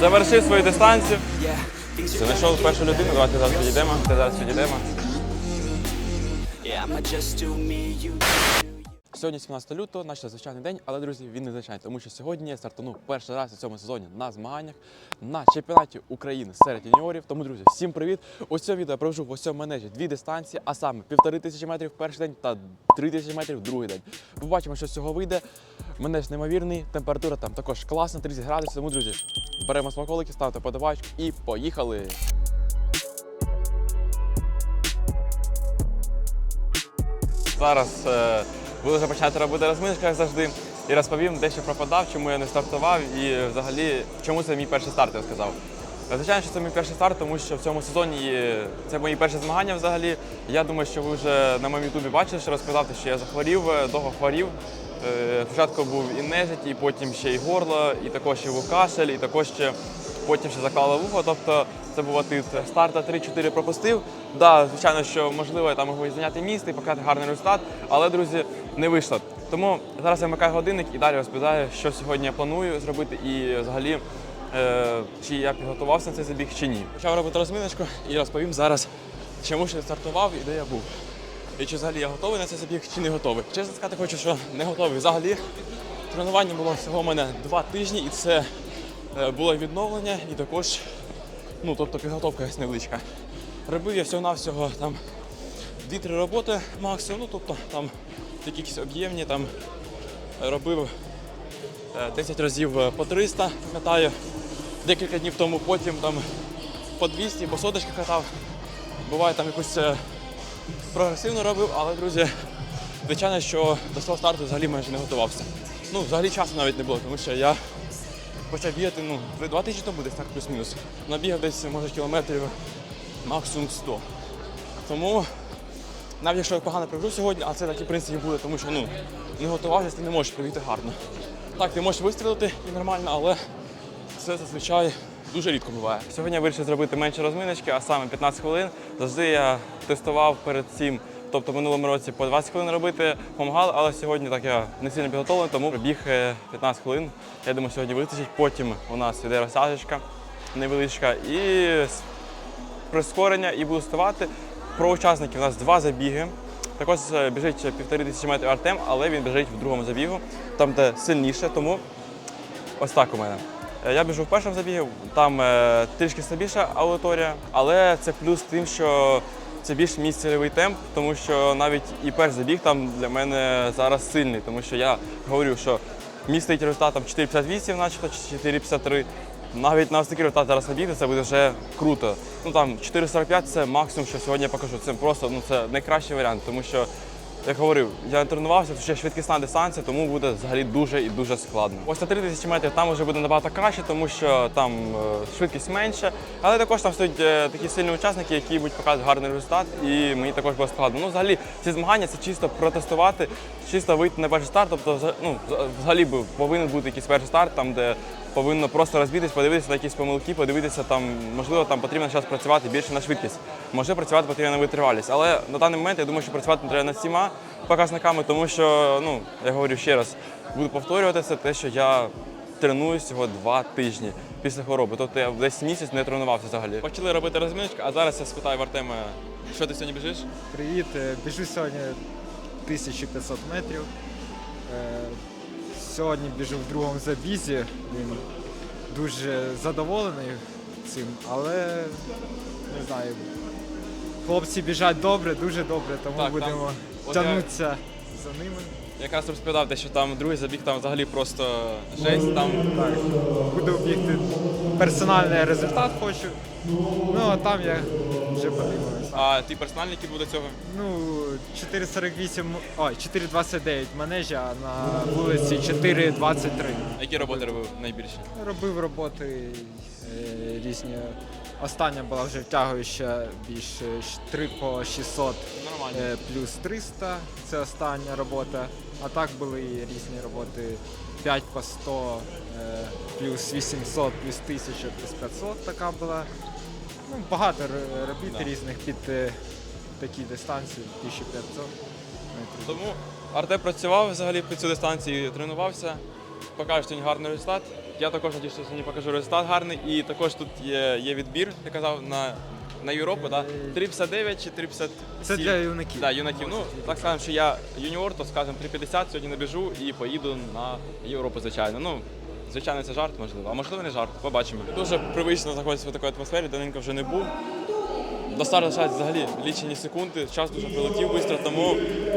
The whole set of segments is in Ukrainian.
Завершив свою дистанцію. Знайшов першу людину, давайте зараз підійдемо. Зараз підійдемо. Сьогодні 17 лютого, наш звичайний день, але друзі, він не звичайний, тому що сьогодні я стартанув перший раз у цьому сезоні на змаганнях на чемпіонаті України серед юніорів. Тому, друзі, всім привіт! У цьому відео я провожу в усьому менеджі дві дистанції, а саме півтори тисячі метрів перший день та три тисячі метрів другий день. Побачимо, що з цього вийде. Менеж неймовірний, температура там також класна, 30 градусів. Тому, друзі, беремо смаколики, ставте подавачку і поїхали! Зараз е, буду вже починати робити розминочку, як завжди, і розповім дещо пропадав, чому я не стартував і взагалі чому це мій перший старт, я сказав. Звичайно, що це мій перший старт, тому що в цьому сезоні це мої перші змагання взагалі. Я думаю, що ви вже на моєму ютубі бачили, що розповідав, що я захворів, е, довго хворів. Е, Спочатку був і нежить, і потім ще й горло, і також ще був кашель, і також ще потім ще заклало вухо. Тобто це був отит. Старта 3-4 пропустив. Да, звичайно, що можливо я там можу зайняти місце і показати гарний результат, але друзі, не вийшло. Тому зараз я вмикаю годинник і далі розповідаю, що сьогодні я планую зробити і взагалі. е, Чи я підготувався на цей забіг чи ні. Почав робити розминочку і розповім зараз, чому ще не стартував і де я був. І чи взагалі я готовий на цей забіг, чи не готовий. Чесно сказати, хочу, що не готовий. Взагалі тренування було всього у мене два тижні, і це було відновлення і також, ну тобто підготовка якась невеличка. Робив я всього-навсього там 2-3 роботи максимум, ну тобто там якісь об'ємні, там робив е, 10 разів е, по 300, пам'ятаю. Декілька днів тому потім там по 200, по соточки катав. Буває там якусь е, прогресивно робив, але, друзі, звичайно, що до свого старту взагалі майже не готувався. Ну, взагалі часу навіть не було, тому що я почав бігати ну, два- тижні тому десь так плюс-мінус. Набігав десь, може, кілометрів максимум 100. Тому навіть якщо я погано прибіжу сьогодні, а це так і в принципі буде, тому що ну, не готувався, ти не можеш прибігти гарно. Так, ти можеш вистрілити і нормально, але це зазвичай дуже рідко буває. Сьогодні я вирішив зробити менше розминочки, а саме 15 хвилин. Завжди я тестував перед цим. Тобто минулому році по 20 хвилин робити допомагали, але сьогодні так я не сильно підготовлений, тому біг е, 15 хвилин. Я думаю, сьогодні вистачить. Потім у нас іде розтяжечка невеличка і прискорення і буду ставати. Про учасників у нас два забіги. Також е, біжить півтори тисячі метрів Артем, але він біжить в другому забігу, там де сильніше, тому ось так у мене. Е, Я біжу в першому забігі, там е, трішки слабіша аудиторія, але це плюс тим, що це більш мій цільовий темп, тому що навіть і перший забіг там для мене зараз сильний, тому що я говорю, що мій стоїть результат там 4,58, начебто чи 4,53. Навіть на ось такий результат зараз набігти, це буде вже круто. Ну там 4,45 це максимум, що сьогодні я покажу. Це просто ну це найкращий варіант, тому що як говорив, я тренувався, це ще швидкісна дистанція, тому буде взагалі дуже і дуже складно. Ось на 3000 метрів там вже буде набагато краще, тому що там е, швидкість менша, але також там стоять е, такі сильні учасники, які будуть показувати гарний результат, і мені також буде складно. Ну, взагалі, ці змагання це чисто протестувати, чисто вийти на перший старт. Тобто, ну, взагалі повинен бути якийсь перший старт, там де повинно просто розбітись, подивитися на якісь помилки, подивитися там, можливо, там потрібно зараз працювати більше на швидкість. Може працювати потрібно на витривалість. Але на даний момент я думаю, що працювати треба над всіма показниками, тому що, ну, я говорю ще раз, буду повторювати це те, що я тренуюсь всього два тижні після хвороби. Тобто я десь місяць не тренувався взагалі. Почали робити розминочку, а зараз я спитаю в Артема, що ти сьогодні біжиш? Привіт, е, біжу сьогодні 1500 метрів. Сьогодні біжу в другому забізі. Він дуже задоволений цим, але не знаю. Хлопці біжать добре, дуже добре, тому Так, там- будемо от я- тягнутися за ними. Якраз розповідав, те, що там другий забіг там взагалі просто жесть. Там Так, буду бігти персональний результат хочу. Ну а там я вже подивимось. А ти персональний який буде цього? Ну, 4,48, ой, 4,29 манежа, а на вулиці 4,23. Які роботи робив найбільше? Робив роботи е, різні. Остання була вже втягуюча більше 3 по 600 Нормально. е, плюс 300, це остання робота. А так були і різні роботи 5 по 100, е, плюс 800, плюс 1000, плюс 500 така була. Ну, багато робіт Да. різних під е, такі дистанції, 1500 метрів. Тому Артем працював взагалі під цю дистанцію, тренувався. покажуть сьогодні гарний результат. Я також надію, що сьогодні покажу результат гарний. І також тут є, є відбір, я казав, на, на Європу, да? 3,59 чи 3,57. Це для юнаків. Да, юнаків. Ну, так скажемо, що я юніор, то скажемо 3,50 сьогодні набіжу і поїду на Європу, звичайно. Ну, звичайно, це жарт, можливо. А можливо, не жарт, побачимо. Дуже привично знаходитися в такій атмосфері, давненько вже не був. До старту залишається взагалі лічені секунди, час дуже прилетів швидко, тому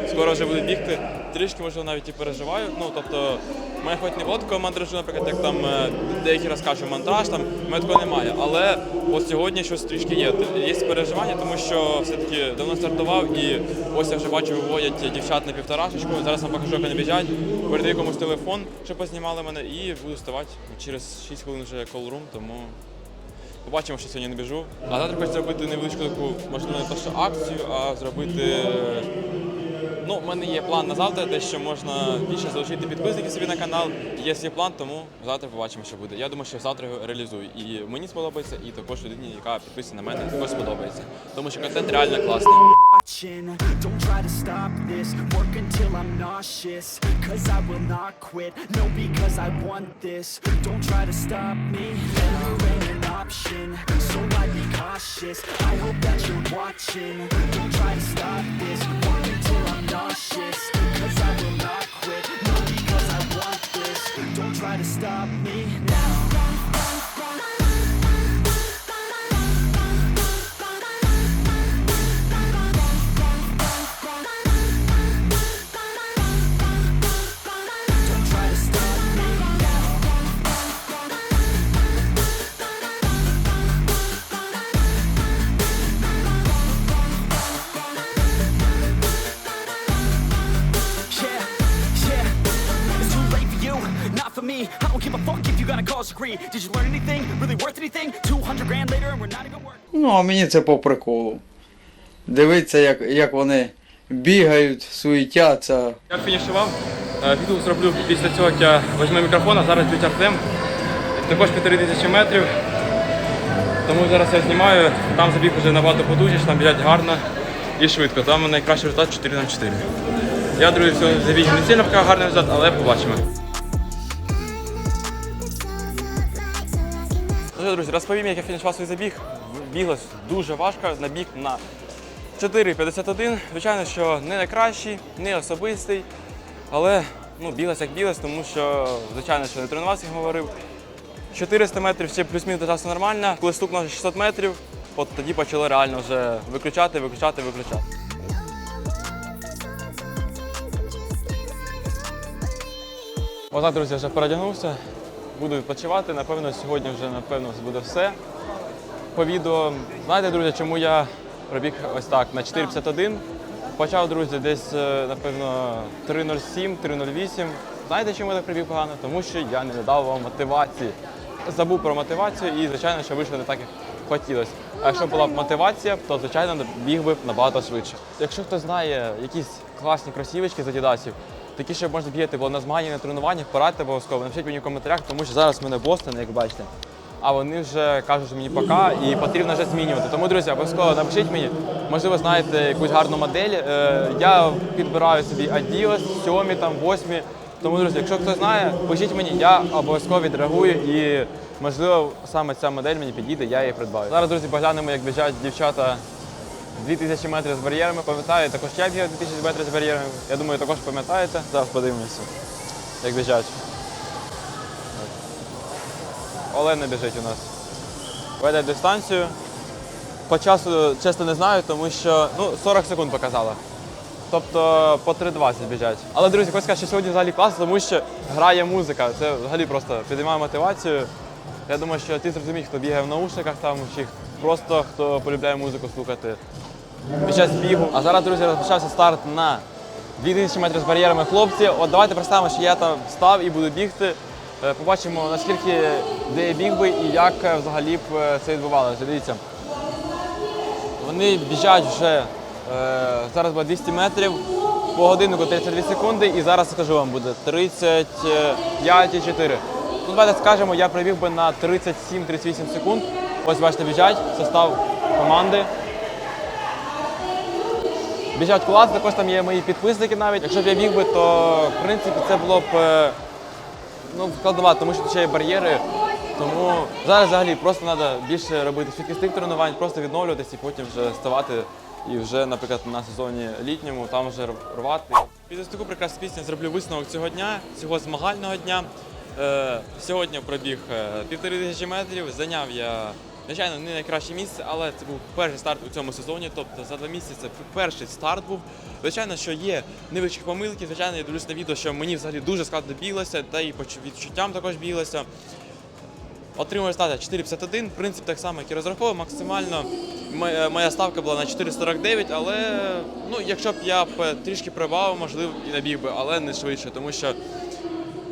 скоро вже буде бігти. Трішки, можливо, навіть і переживаю. Ну, тобто, в мене хоч не було такого мандражу, наприклад, як там е, деякі розкажуть монтаж, там мене немає. Але от сьогодні щось трішки є. Є переживання, тому що все-таки давно стартував і ось я вже бачу, виводять дівчат на півторашечку. Зараз вам покажу, як вони біжать. Передаю комусь телефон, щоб познімали мене, і буду ставати через 6 хвилин вже колрум, тому. Побачимо, що сьогодні не біжу. А завтра хочу зробити невеличку таку, можливо, не то що акцію, а зробити. Ну, в мене є план на завтра, те, що можна більше залучити підписників собі на канал. Є свій план, тому завтра побачимо, що буде. Я думаю, що завтра його реалізую. І мені сподобається, і також людині, яка підписана на мене, також сподобається. Тому що контент реально класний. Cautious. I hope that you're watching. Don't try to stop this. Work until I'm nauseous. Cause I will not quit. No, because I want this. Don't try to stop me Ну, а мені це по приколу. Дивитися, як, як вони бігають, суетяться. Я фінішував. Е, Відео зроблю після цього, як я візьму мікрофон, а зараз б'ють Артем. Також півтори тисячі метрів. Тому зараз я знімаю. Там забіг вже набагато подужніше, там біжать гарно і швидко. Там найкращий результат 4 на 4. Я другий всього забіг не сильно поки гарний результат, але побачимо. Що, друзі, розповім, як я фінішував свій забіг. Біглось дуже важко, набіг на 4,51. Звичайно, що не найкращий, не особистий, але ну, біглось як біглось, тому що, звичайно, що не тренувався, як говорив. 400 метрів ще плюс-мінус часу нормально. Коли стукнуло 600 метрів, от тоді почали реально вже виключати, виключати, виключати. Отак, друзі, вже передягнувся. Буду відпочивати. Напевно, сьогодні вже напевно буде все. По відео. Знаєте, друзі, чому я пробіг ось так на 4,51. Почав, друзі, десь, е, напевно, 3,07, 3,08. Знаєте, чому я так пробіг погано? Тому що я не дав вам мотивації. Забув про мотивацію і, звичайно, що вийшло не так, як хотілося. А якщо була б мотивація, то, звичайно, біг би набагато швидше. Якщо хтось знає якісь класні кросівочки з Адідасів, такі, що можна бігати було на змаганні, на тренуваннях, порадьте обов'язково. Напишіть мені в коментарях, тому що зараз в мене Бостон, як бачите. А вони вже кажуть що мені пока і потрібно вже змінювати. Тому, друзі, обов'язково напишіть мені. Можливо, знаєте якусь гарну модель. Е, Я підбираю собі Adios, 7, там, 8. Тому, друзі, якщо хтось знає, пишіть мені, я обов'язково відреагую і можливо саме ця модель мені підійде, я її придбаю. Зараз, друзі, поглянемо, як біжать дівчата 2000 метрів з бар'єрами. Пам'ятаю, також я бігав 2000 метрів з бар'єрами. Я думаю, також пам'ятаєте. Зараз подивимося, як біжать. Олена біжить у нас. Веде дистанцію. По часу, чесно, не знаю, тому що ну, 40 секунд показала. Тобто по 3.20 біжать. Але, друзі, хочу сказати, що сьогодні взагалі класно, тому що грає музика. Це взагалі просто підіймає мотивацію. Я думаю, що ти зрозумієш, хто бігає в наушниках там, чи просто хто полюбляє музику слухати під час бігу. А зараз, друзі, розпочався старт на 2000 метрів з бар'єрами. Хлопці, от давайте представимо, що я там став і буду бігти. Е, Побачимо, наскільки де я біг би і як е, взагалі б е, це відбувалося. Дивіться. Вони біжать вже зараз буде 200 метрів по годиннику 32 секунди, і зараз скажу вам буде 35,4. Ну, давайте скажемо, я пробіг би на 37-38 секунд. Ось бачите, біжать, состав команди. Біжать клас, також там є мої підписники навіть. Якщо б я біг би, то в принципі це було б е, ну, складновато, тому що ще є бар'єри. Тому зараз взагалі просто треба більше робити швидкісних тренувань, просто відновлюватися і потім вже ставати і вже, наприклад, на сезоні літньому там вже рвати. Після таку прекрасну пісню зроблю висновок цього дня, цього змагального дня. Е, сьогодні пробіг е, півтори тисячі метрів. Зайняв я, звичайно, не найкраще місце, але це був перший старт у цьому сезоні. Тобто за два місяці перший старт був. Звичайно, що є невеличкі помилки. Звичайно, я дивлюсь на відео, що мені взагалі дуже складно біглося, та і по відчуттям також біглося. Отримав результат 4,51, принцип так само, як і розраховував, максимально. Моя- Моя ставка була на 4,49, але ну, якщо б я б трішки прибавив, можливо, і набіг би, але не швидше, тому що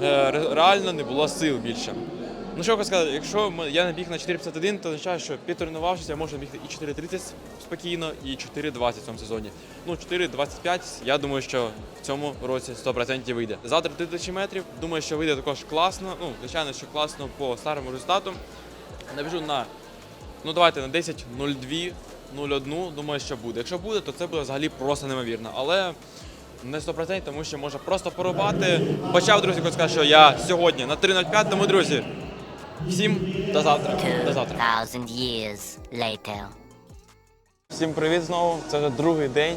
е, реально не було сил більше. Ну що хочу сказати, якщо я набіг на 4,51, то означає, що підтренувавшись, я можу бігти і 4,30 спокійно, і 4,20 в цьому сезоні. Ну, 4,25, я думаю, що в цьому році 100% вийде. Завтра 3000 метрів, думаю, що вийде також класно. Ну, звичайно, що класно по старому результату. Набіжу на, ну давайте на 10.02, 0,1, думаю, що буде. Якщо буде, то це буде взагалі просто неймовірно. Але не 100%, тому що може просто порубати. Почав, друзі, сказати, що я сьогодні на 3.05, тому, друзі, всім до завтра. До завтра. 2,000 years later. Всім привіт знову. Це вже другий день.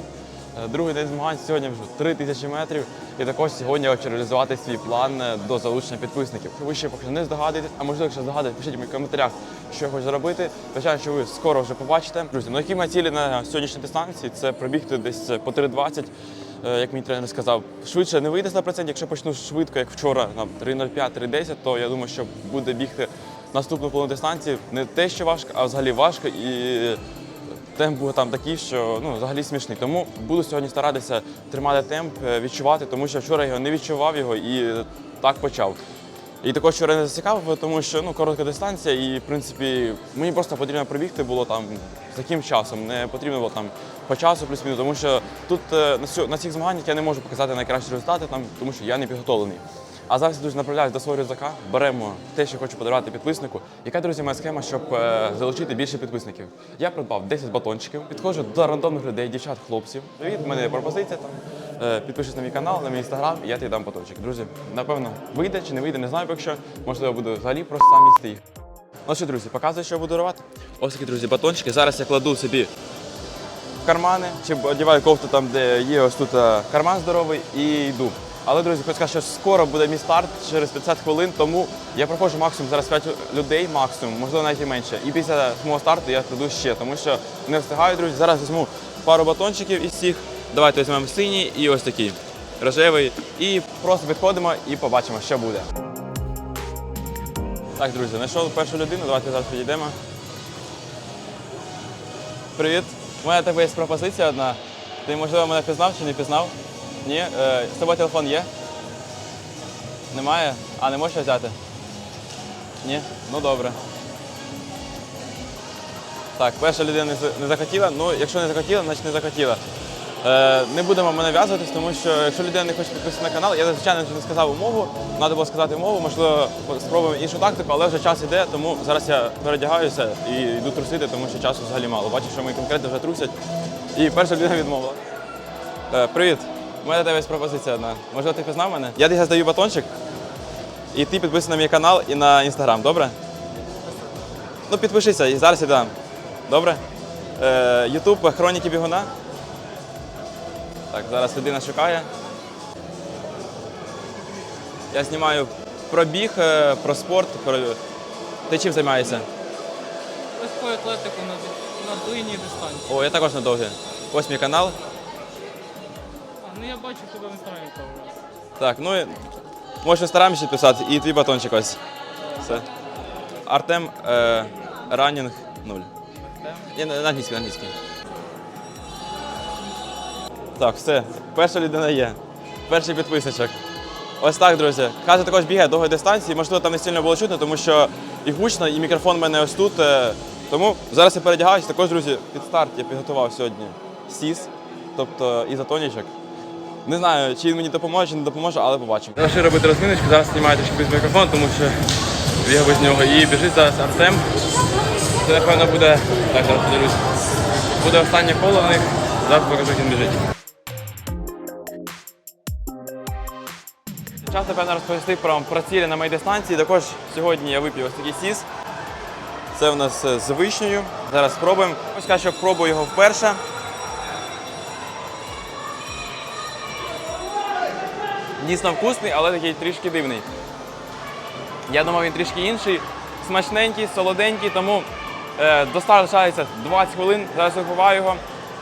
Е, Другий день змагань. Сьогодні вже 3 тисячі метрів. І також сьогодні я хочу реалізувати свій план е, до залучення підписників. Ви ще поки що не здогадуєтесь, а можливо, якщо здогадуєтесь, пишіть в коментарях, що я хочу зробити. Звичайно, що ви скоро вже побачите. Друзі, ну які мої цілі на сьогоднішній дистанції? Це пробігти десь по 3.20, е, як мій тренер сказав. Швидше не вийде 100%, якщо почну швидко, як вчора, на 3.05, 3.10, то я думаю, що буде бігти наступну половину дистанції не те, що важко, а взагалі важко і темп був там такий, що ну взагалі смішний. Тому буду сьогодні старатися тримати темп, е, відчувати, тому що вчора я його не відчував його і так почав. І також вчора не зацікавив, тому що ну коротка дистанція, і в принципі мені просто потрібно пробігти було там з таким часом. Не потрібно було там по часу плюс-мінус, тому що тут е, на на цих змаганнях я не можу показати найкращі результати, там тому що я не підготовлений. А зараз я дуже направляюсь до свого рюкзака, беремо те, що хочу подарувати підписнику. Яка, друзі, моя схема, щоб е, залучити більше підписників? Я придбав 10 батончиків, підходжу до рандомних людей, дівчат, хлопців. Привіт, в мене пропозиція там. Е, підпишись на мій канал, на мій інстаграм, і я тобі дам батончик. Друзі, напевно, вийде чи не вийде, не знаю поки що. Можливо, буду взагалі просто сам їсти. Ну що, друзі, показую, що я буду дарувати. Ось такі, друзі, батончики. Зараз я кладу собі в кармани, чи одягаю кофту там, де є ось тут е, карман здоровий, і йду. Але, друзі, хочу сказати, що скоро буде мій старт через 50 хвилин, тому я проходжу максимум зараз 5 людей, максимум, можливо навіть і менше. І після мого старту я кладу ще, тому що не встигаю, друзі. Зараз візьму пару батончиків із цих. Давайте візьмемо синій і ось такий рожевий. І просто підходимо і побачимо, що буде. Так, друзі, знайшов першу людину, давайте зараз підійдемо. Привіт. У мене тебе є пропозиція одна. Ти, можливо, мене пізнав чи не пізнав? Ні? Е, з тобою телефон є? Немає? А не можеш взяти? Ні? Ну добре. Так, перша людина не захотіла. Ну, якщо не захотіла, значить не захотіла. Е, не будемо мене в'язуватись, тому що якщо людина не хоче підписатися на канал, я звичайно не сказав умову, треба було сказати умову, можливо, спробуємо іншу тактику, але вже час іде, тому зараз я передягаюся і йду трусити, тому що часу взагалі мало. Бачу, що мої конкретно вже трусять. І перша людина відмовила. Е, привіт. У мене до тебе є пропозиція одна. Можливо, ти пізнав мене? Я десь даю батончик, і ти підписаний на мій канал і на інстаграм, добре? Ну, підпишися, і зараз я дам. Добре? Е, Ютуб Хроніки Бігуна. Так, зараз людина шукає. Я знімаю про біг, е, про спорт. Про... Ти чим займаєшся? Ось по атлетику на, на длинній дистанції. О, я також на довгі. Ось мій канал. Ну я бачу тебе в інстаграмі пару. Так, ну і можеш стараємося підписати і твій батончик ось. Все. Артем е, Ранінг 0. Ні, на на англійській, на англійській. Так, все. Перша людина є. Перший підписочок. Ось так, друзі. Каже, також бігає довгі дистанції. Можливо, там не сильно було чутно, тому що і гучно, і мікрофон в мене ось тут. е, Тому зараз я передягаюся. Також, друзі, під старт я підготував сьогодні сіс, тобто ізотонічок. Не знаю, чи він мені допоможе, чи не допоможе, але побачимо. Я ще робити розміночку, зараз знімаю трішки без мікрофон, тому що бігав без нього. І біжить зараз Артем. Це, напевно, буде. Так, зараз подивлюсь. Буде останнє коло в них. Зараз покажу, як він біжить. Час, напевно, розповісти про, про цілі на моїй дистанції. Також сьогодні я вип'ю ось такий сіс. Це у нас е, з вишнею. Зараз спробуємо. Ось кажу, що пробую його вперше. Дійсно вкусний, але такий трішки дивний. Я думав, він трішки інший, смачненький, солоденький, тому е, лишається 20 хвилин. Зараз випиваю його,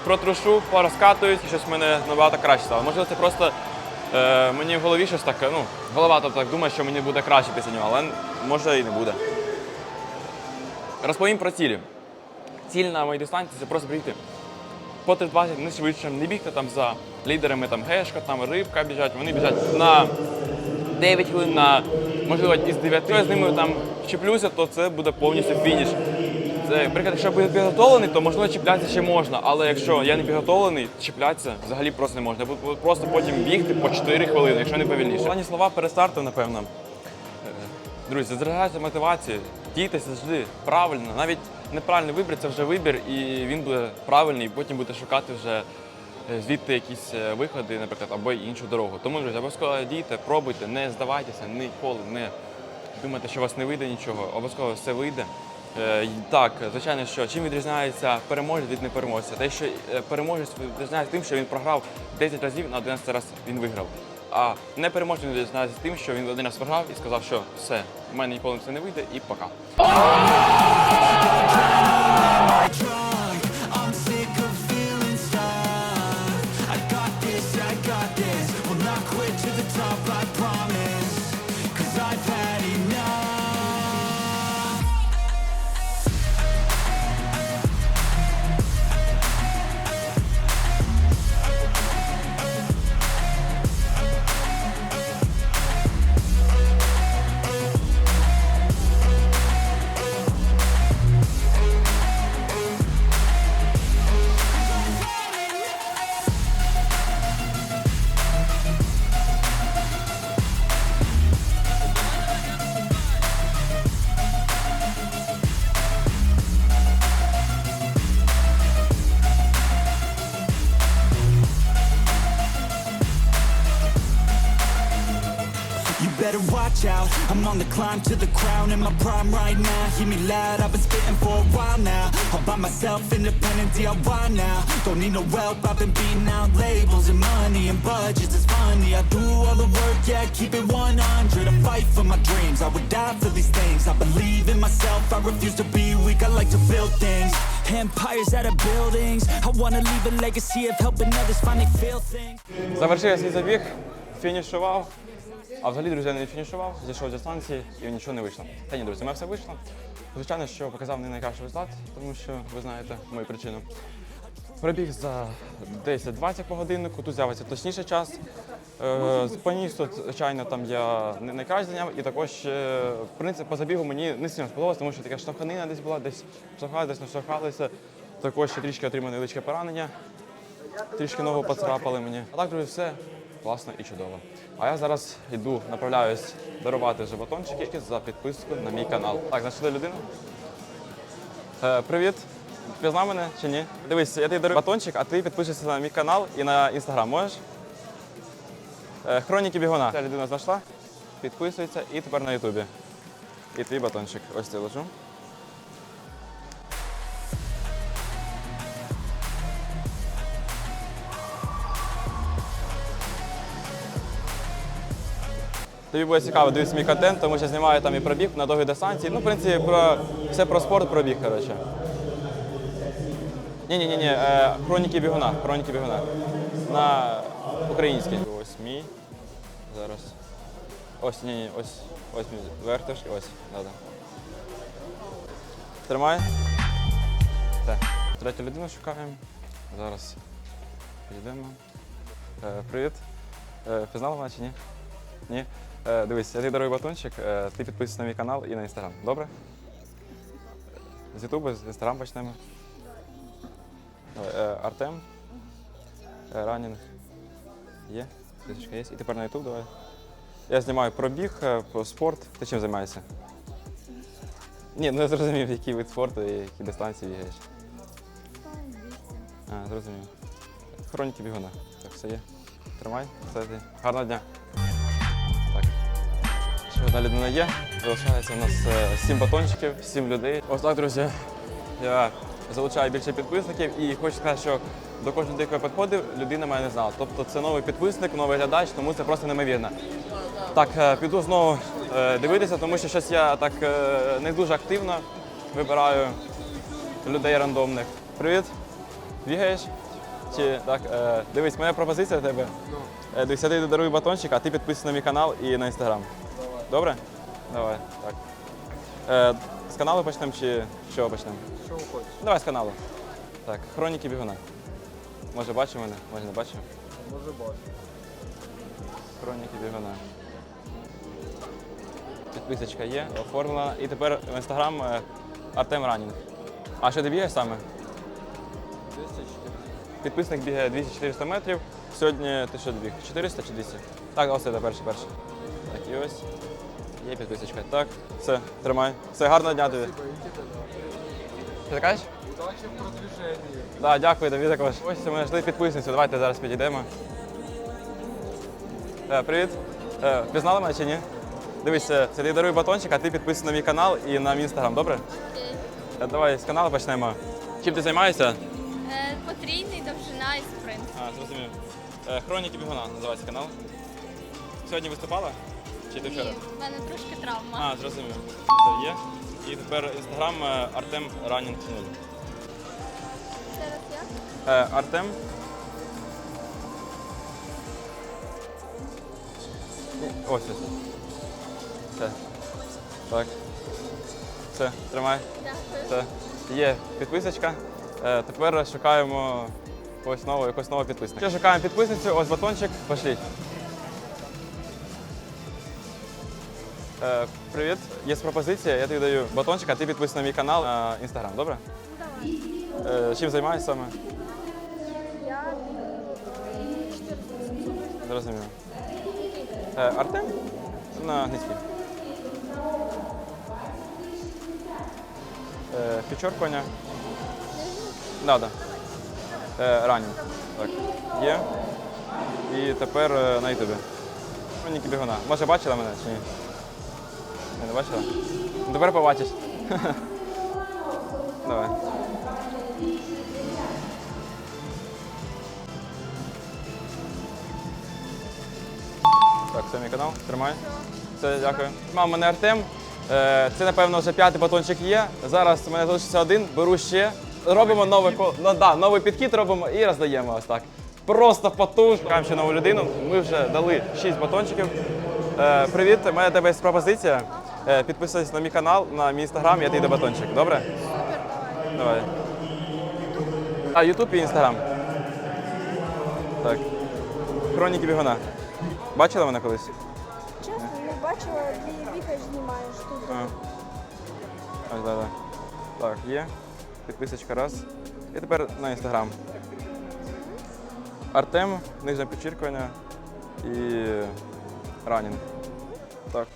протрушу, порозкатуюсь, і щось в мене набагато краще стало. Можливо, це просто е, мені в голові щось таке, ну, голова тобто, так думає, що мені буде краще після нього, але може і не буде. Розповім про цілі. Ціль на моїй дистанції це просто прийти. По 320 не швидше, не бігти там за лідерами там гешка, там рибка біжать. Вони біжать на 9 хвилин, на можливо із 9. Я з ними там вчеплюся, то це буде повністю фініш. Наприклад, якщо я підготовлений, то можливо чіплятися ще можна. Але якщо я не підготовлений, чіплятися взагалі просто не можна. Я просто потім бігти по 4 хвилини, якщо не повільніше. Останні слова перестарту, напевно. Друзі, зберігайте мотивацію, дійте завжди правильно. Навіть неправильний вибір це вже вибір, і він буде правильний, і потім будете шукати вже е, звідти якісь е, виходи, наприклад, або іншу дорогу. Тому, друзі, обов'язково дійте, пробуйте, не здавайтеся, ніколи не думайте, що у вас не вийде нічого. Обов'язково все вийде. Е, Так, звичайно, що чим відрізняється переможець від непереможця? Те, що переможець відрізняється тим, що він програв 10 разів, на 11 раз він виграв. А непереможець він відрізняється тим, що він один раз програв і сказав, що все, в мене ніколи це не вийде, і пока. better watch out. I'm on the climb to the crown in my prime right now. Hear me loud, I've been spitting for a while now. All by myself, independent DIY now. Don't need no help, I've been beating out labels and money and budgets. It's funny, I do all the work, yeah, keep it 100. I fight for my dreams, I would die for these things. I believe in myself, I refuse to be weak. I like to build things. Empires out of buildings. I wanna leave a legacy of helping others finally feel things. Завершив я свій забіг, фінішував. А взагалі, друзі, я не фінішував, зійшов з дистанції і нічого не вийшло. Та ні, друзі, у мене все вийшло. Звичайно, що показав не найкращий результат, тому що ви знаєте мою причину. Пробіг за 10-20 по годиннику, тут з'явиться точніший час. Е, Поніс тут, звичайно, там я не найкраще зайняв, і також е, принцип по забігу мені не сильно сподобалось, тому що така штовханина десь була, десь штовхали, десь не штовхалися. Також ще трішки отримав невеличке поранення, трішки ногу поцарапали мені. А так, друзі, все класно і чудово. А я зараз йду, направляюсь дарувати вже батончики за підписку на мій канал. Так, знайшли людину. Е, привіт. Пізнав мене чи ні? Дивись, я тобі дарую батончик, а ти підпишешся на мій канал і на інстаграм. Можеш? Е, Хроніки бігуна. Ця людина знайшла, підписується і тепер на Ютубі. І твій батончик. Ось це лежу. Тобі буде цікаво дивитися мій контент, тому що знімаю там і пробіг на довгій дистанції. Ну, в принципі, про, все про спорт пробіг, коротше. Ні, ні, ні, ні, е, хроніки бігуна, хроніки бігуна. На українській. Ось мій. Зараз. Ось, ні, ні, ось, ось мій вертиш, ось, да-да. Тримай. Так. Третю людину шукаємо. Зараз підійдемо. Е, привіт. Е, пізнала мене чи ні? Ні? Е, дивись, я тобі дарую батончик, е, ти підписуйся на мій канал і на інстаграм. Добре? З Ютубу, з інстаграм почнемо. Давай, е, Артем. Е, Ранін. Є? Фішечка є. І тепер на Ютуб давай. Я знімаю пробіг, про спорт. Ти чим займаєшся? Ні, ну я зрозумів, який вид спорту і які дистанції бігаєш. А, зрозумів. Хроніки бігуна. Так, все є. Тримай. Все, ти. Гарного дня. Одна людина є. Залишається у нас 7 батончиків, 7 людей. Ось так, друзі. Я залучаю більше підписників і хочу сказати, що до кожного до якого я підходив, людина мене не знала. Тобто це новий підписник, новий глядач, тому це просто неймовірно. Так, е, піду знову е, дивитися, тому що щось я так е, не дуже активно вибираю людей рандомних. Привіт! Бігаєш? Чи так? Е, дивись, моя пропозиція до тебе. Е, дивись, я тобі дарую батончик, а ти підписуйся на мій канал і на інстаграм. Добре? Давай, так. Е, з каналу почнемо чи з чого почнемо? Що хочеш? Давай з каналу. Так, хроніки бігуна. Може бачив мене, може не бачив. Може бачити. Хроніки бігуна. Підписочка є, оформлена. І тепер в інстаграм е, Артем Ранінг. А що ти бігаєш саме? 204. Підписник бігає 200-400 метрів. Сьогодні ти що біг? 400 чи 200? Так, ось це перший, перший. Так, і ось. Є підписочка. Так, все, тримай. Все, гарного дня тобі. Ти так кажеш? Удачі в продвиженні. Так, дякую, тобі також. Ось ми знайшли підписницю. Давайте зараз підійдемо. Е, привіт. Е, пізнали мене чи ні? Дивись, е, це я дарую батончик, а ти підписуй на мій канал і на мій інстаграм, добре? Е, давай з каналу почнемо. Чим ти займаєшся? Е, Потрійний, довжина і спринт. А, зрозумів. Е, Хроніки бігуна називається канал. Сьогодні виступала? Чи ти вчора? В мене трошки травма. А, зрозумів. Це є. І тепер інстаграм е, Артем Ранінг 0. Зараз я. Е, Артем. Ось ось. Все. Так. Все, тримай. Дякую. Все. Є підписочка. Е, тепер шукаємо ось нового, якогось нового підписника. Ще шукаємо підписницю, ось батончик, пошліть. Привіт, є пропозиція, я тобі даю батончик, а ти підписуй на мій канал на інстаграм, добре? Е, чим займаєшся саме? Я Зрозуміло. Е, Артем? На. Е, Фічор коня. Да, да. Е. Так. Є. І тепер е, на Ютубі. Хроніки бігуна. Може бачила мене чи ні? Не бачила? Тепер побачиш. Давай. Так, це мій канал, тримай. Все, дякую. Мам, мене Артем. Е, Це, напевно, вже п'ятий батончик є. Зараз у мене залишиться один, беру ще. Робимо новий, ко- ну, да, новий підхід робимо і роздаємо ось так. Просто потужно. Шукаємо ще нову людину. Ми вже дали 6 батончиків. Е, привіт, у мене до тебе є пропозиція. Е, підписуйся на мій канал, на мій інстаграм, я дам батончик. Добре? Давай. А, Ютуб і інстаграм. Так. Хроніки бігуна. Бачила мене колись? Чесно, не бачила, ти бігаєш, знімаєш тут. А. Ось, да, да. Так, є. Підписочка раз. І тепер на інстаграм. Артем, нижнє підчіркування і ранінг. Так.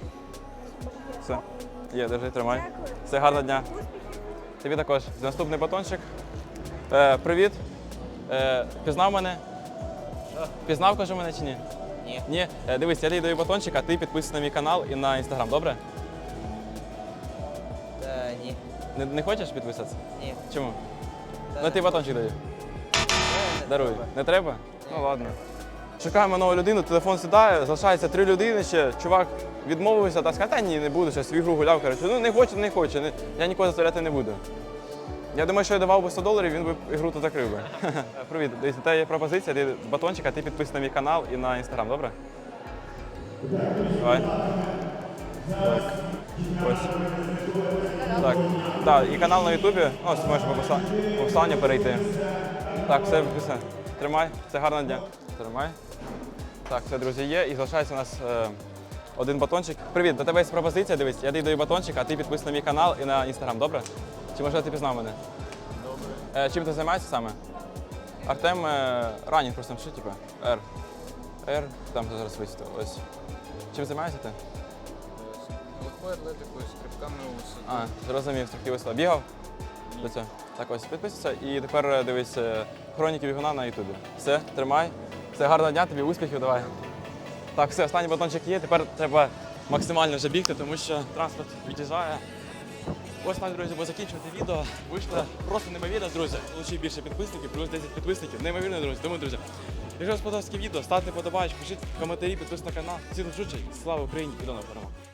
Все. Є, держи, тримай. Все, гарного дня. Тобі також. Наступний батончик. Е, привіт. Е, пізнав мене? Пізнав, каже мене чи ні? Ні. Ні. Е, дивись, я тобі даю батончик, а ти підписуйся на мій канал і на інстаграм, добре? Та ні. Не, не хочеш підписатися? Ні. Чому? Та Ну ти батончик даю. не Даруй. Не треба? Ну ладно. Шукаємо нову людину, телефон сідає, залишається три людини ще. Чувак відмовився та сказав, та ні, не буду, щось в ігру гуляв. Коротше, ну не хоче, не хоче. Не, я нікого заставляти не буду. Я думаю, що я давав би 100 доларів, він би ігру тут закрив би. Привіт, у тебе є пропозиція, ти а ти підписаний на мій канал і на інстаграм, добре? Давай. Так. Ось. Так. Так, і канал на Ютубі. Ось можеш по поса- перейти. Так, все, все. Тримай, все гарного дня. Тримай. Так, все, друзі, є. І залишається у нас е, один батончик. Привіт, до тебе є пропозиція, дивись, я тобі даю батончик, а ти підписаний на мій канал і на інстаграм, добре? Чи може ти пізнав мене? Добре. Е, чим ти займаєшся саме? Артем е, ранній просто що, типу? Р. Р. Там зараз висіти. Ось. Чим займаєшся ти? Легкою атлетикою, стрибками у висоту. А, зрозумів, трохи весело. Бігав? До цього. Так ось підписуйся і тепер е, дивись е, хроніки бігуна на Ютубі. Все, тримай. Все, гарного дня, тобі успіхів, давай. Так, все, останній батончик є. Тепер треба максимально вже бігти, тому що транспорт від'їжджає. Ось так, друзі, бо закінчувати відео. Вийшло просто неймовірно, друзі. Получив більше підписників, плюс 10 підписників. Неймовірно, друзі. Тому, друзі, якщо сподобалось відео, ставте подобайку, пишіть коментарі, підписуйтесь на канал. Всім зустрічей, слава Україні і до нових перемог.